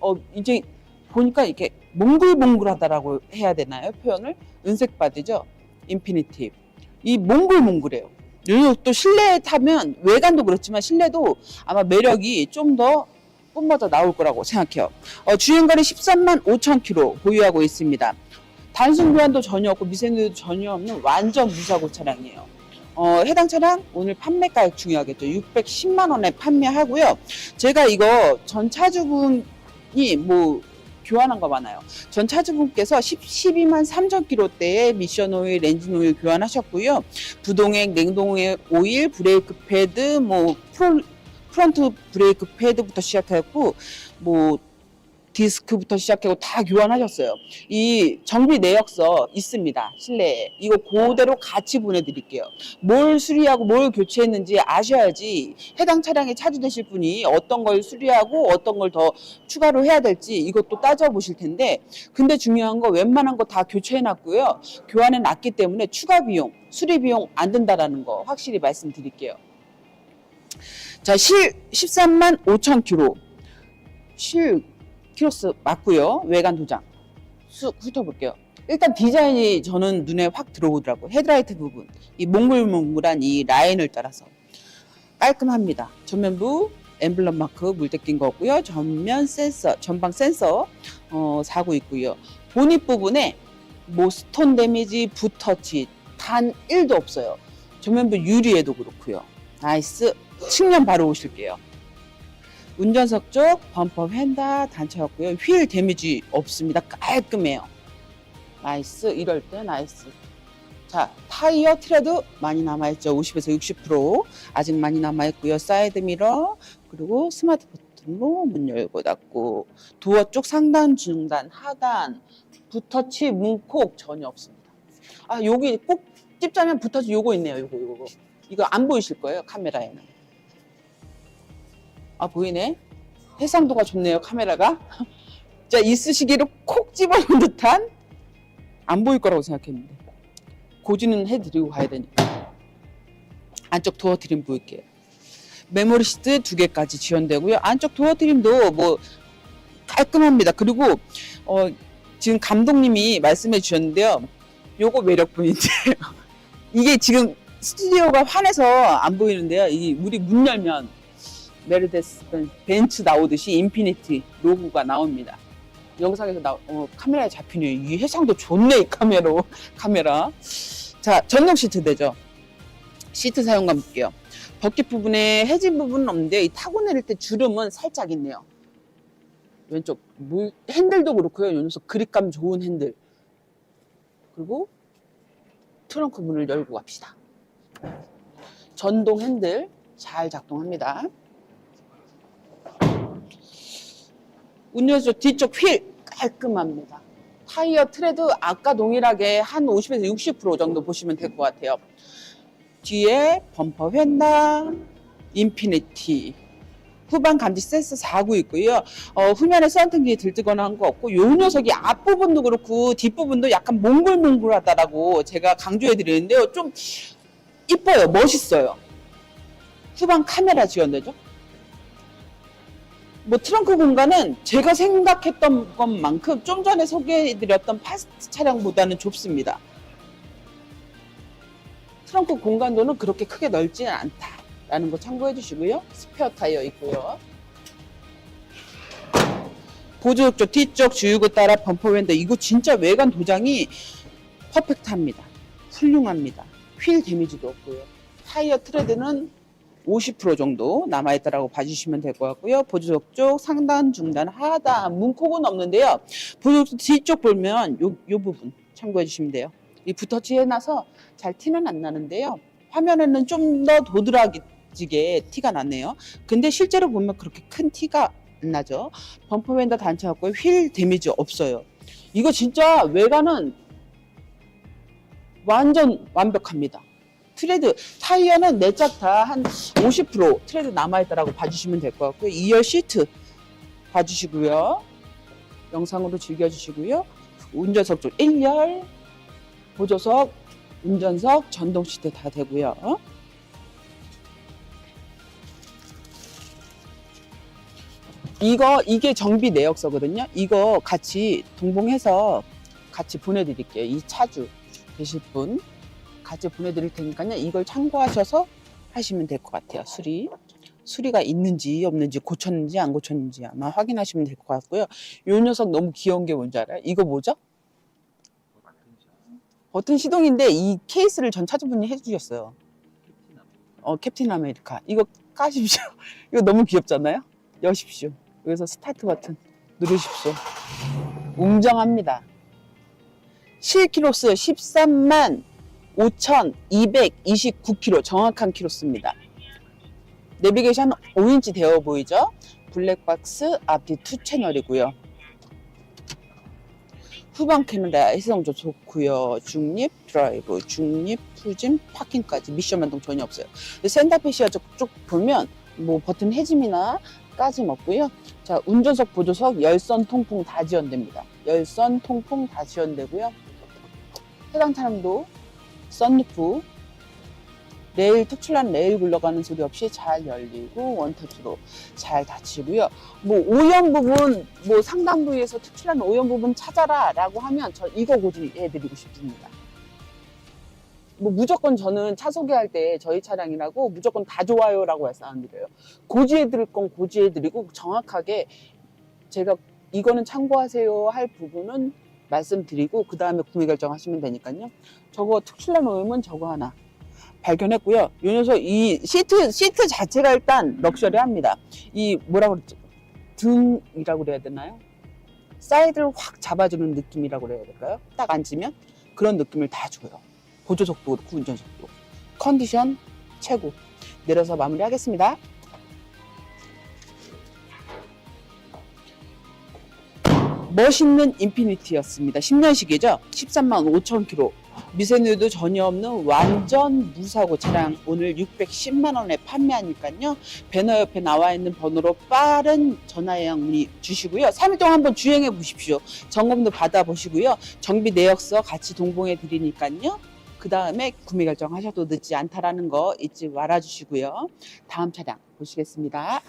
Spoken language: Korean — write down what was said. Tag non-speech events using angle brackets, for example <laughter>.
어, 이제 보니까 이렇게 몽글몽글하다라고 해야 되나요? 표현을? 은색 바디죠? 인피니티. 이 몽글몽글해요. 또 실내에 타면 외관도 그렇지만 실내도 아마 매력이 좀 더 뿜어져 나올 거라고 생각해요. 어, 주행거리 13만 5천 킬로 보유하고 있습니다. 단순 교환도 전혀 없고 미세누도 전혀 없는 완전 무사고 차량이에요. 어, 해당 차량 오늘 판매가액 중요하겠죠. 610만 원에 판매하고요. 제가 이거 전 차주분이 뭐 교환한 거 많아요. 전 차주분께서 10, 12만 3천 킬로대의 미션 오일, 엔진 오일 교환하셨고요. 부동액, 냉동액 오일, 브레이크 패드, 뭐 프로, 프론트 브레이크 패드부터 시작했고 뭐 디스크부터 시작하고 다 교환하셨어요. 이 정비 내역서 있습니다. 실내에. 이거 그대로 같이 보내드릴게요. 뭘 수리하고 뭘 교체했는지 아셔야지 해당 차량에 차주되실 분이 어떤 걸 수리하고 어떤 걸 더 추가로 해야 될지 이것도 따져보실 텐데 근데 중요한 거 웬만한 거 다 교체해놨고요. 교환해 놨기 때문에 추가 비용, 수리 비용 안 든다라는 거 확실히 말씀드릴게요. 자, 실 13만 5천 킬로. 실 키로스 맞고요. 외관 도장 쑥 훑어볼게요. 일단 디자인이 저는 눈에 확 들어오더라고요. 헤드라이트 부분, 이 몽글몽글한 이 라인을 따라서 깔끔합니다. 전면부 엠블럼 마크 물때 낀 거고요. 전면 센서, 전방 센서 어, 사고 있고요. 보닛 부분에 뭐 스톤 데미지, 붓터치 단 1도 없어요. 전면부 유리에도 그렇고요. 나이스. 측면 바로 오실게요. 운전석 쪽 범퍼 휀다 단차였고요. 휠 데미지 없습니다. 깔끔해요. 나이스. 이럴 때 나이스. 자, 타이어 트레드 많이 남아있죠. 50에서 60% 아직 많이 남아있고요. 사이드 미러 그리고 스마트 버튼으로 문 열고 닫고 도어 쪽 상단, 중단, 하단 붓터치, 문콕 전혀 없습니다. 아, 여기 꼭 찝자면 붓터치 요거 있네요. 요거 요거. 이거 안 보이실 거예요. 카메라에는. 아 보이네. 해상도가 좋네요 카메라가. <laughs> 자 이쑤시개로 콕 집어넣은 듯한 안 보일 거라고 생각했는데 고지는 해드리고 가야 되니까 안쪽 도어 트림 보일게요. 메모리 시트 두 개까지 지원되고요. 안쪽 도어 트림도 뭐 깔끔합니다. 그리고 어, 지금 감독님이 말씀해 주셨는데요. 요거 매력 포인트예요. <laughs> 이게 지금 스튜디오가 환해서 안 보이는데요. 이 우리 문 열면 메르데스 벤츠 나오듯이 인피니티 로고가 나옵니다. 영상에서 나 어, 카메라에 잡히네요. 이 해상도 좋네 이 카메라 카메라. 자 전동 시트 되죠. 시트 사용감 볼게요. 버킷 부분에 해진 부분은 없는데 이 타고 내릴 때 주름은 살짝 있네요. 왼쪽 물 핸들도 그렇고요. 이 녀석 그립감 좋은 핸들. 그리고 트렁크 문을 열고 갑시다. 전동 핸들 잘 작동합니다. 운전석 뒤쪽 휠 깔끔합니다. 타이어 트레드 아까 동일하게 한 50에서 60% 정도 보시면 될 것 같아요. 뒤에 범퍼 휀다, 인피니티, 후방 감지 센서 4구 있고요. 어, 후면에 썬팅기 들뜨거나 한 거 없고 요 녀석이 앞부분도 그렇고 뒷부분도 약간 몽글몽글하다라고 제가 강조해 드리는데요. 좀 이뻐요. 멋있어요. 후방 카메라 지원되죠? 뭐 트렁크 공간은 제가 생각했던 것만큼 좀 전에 소개해드렸던 파스트 차량보다는 좁습니다. 트렁크 공간도는 그렇게 크게 넓지는 않다라는 거 참고해 주시고요. 스페어 타이어 있고요. 보조역 쪽 뒤쪽 주유구 따라 범퍼 웬더 이거 진짜 외관 도장이 퍼펙트합니다. 훌륭합니다. 휠 데미지도 없고요. 타이어 트레드는 50% 정도 남아있다라고 봐주시면 될 것 같고요. 보조석 쪽 상단, 중단, 하단, 문콕은 없는데요. 보조석 뒤쪽 보면 요, 요 부분 참고해 주시면 돼요. 이 붓터치 해놔서 잘 티는 안 나는데요. 화면에는 좀 더 도드라지게 티가 났네요. 근데 실제로 보면 그렇게 큰 티가 안 나죠. 범퍼 웬더 단차 없고 휠 데미지 없어요. 이거 진짜 외관은 완전 완벽합니다. 트레드 타이어는 네 짝 다 한 50% 트레드 남아있다라고 봐주시면 될 것 같고요. 2열 시트 봐주시고요. 영상으로 즐겨주시고요. 운전석 쪽 1열 보조석 운전석 전동 시트 다 되고요. 이거 이게 정비 내역서거든요. 이거 같이 동봉해서 같이 보내드릴게요. 이 차주 되실 분 같이 보내드릴 테니까요. 이걸 참고하셔서 하시면 될 것 같아요. 수리 수리가 있는지 없는지 고쳤는지 안 고쳤는지 아마 확인하시면 될 것 같고요. 이 녀석 너무 귀여운 게 뭔지 알아요? 이거 뭐죠? 버튼 시동인데 이 케이스를 전 차주분이 해주셨어요. 어 캡틴 아메리카 이거 까십시오. <laughs> 이거 너무 귀엽잖아요. 여십시오. 여기서 스타트 버튼 누르십시오. 웅장합니다. 실키로스 13만 5,229km 정확한 키로수입니다. 내비게이션 5인치 되어 보이죠? 블랙박스 앞뒤 투 채널이고요. 후방 카메라 해상도 좋고요. 중립 드라이브, 중립 후진, 파킹까지 미션 반동 전혀 없어요. 센터페시아 쭉, 쭉 보면 뭐 버튼 해짐이나 까짐 없고요. 자 운전석 보조석 열선 통풍 다 지원됩니다. 열선 통풍 다 지원되고요. 해당 차량도 썬루프 레일 특출난 레일 굴러가는 소리 없이 잘 열리고 원터치로 잘 닫히고요. 뭐 오염 부분 뭐 상당 부위에서 특출난 오염 부분 찾아라라고 하면 저 이거 고지해드리고 싶습니다. 뭐 무조건 저는 차 소개할 때 저희 차량이라고 무조건 다 좋아요라고 말씀드려요. 고지해드릴 건 고지해드리고 정확하게 제가 이거는 참고하세요 할 부분은 말씀드리고 그 다음에 구매 결정하시면 되니까요. 저거 특출난 오염은 저거 하나 발견했고요. 이 녀석 이 시트 시트 자체가 일단 럭셔리합니다. 이 뭐라고 그랬죠? 등이라고 그래야 되나요? 사이드를 확 잡아주는 느낌이라고 그래야 될까요? 딱 앉으면 그런 느낌을 다 줘요. 보조석도 그렇고 운전석도 컨디션 최고. 내려서 마무리하겠습니다. 멋있는 인피니티였습니다. 10년식이죠? 13만 5천 킬로. 미세누도 전혀 없는 완전 무사고 차량 오늘 610만 원에 판매하니까요. 배너 옆에 나와 있는 번호로 빠른 전화 예약 문의 주시고요. 3일 동안 한번 주행해 보십시오. 점검도 받아 보시고요. 정비 내역서 같이 동봉해 드리니까요. 그 다음에 구매 결정하셔도 늦지 않다라는 거 잊지 말아 주시고요. 다음 차량 보시겠습니다.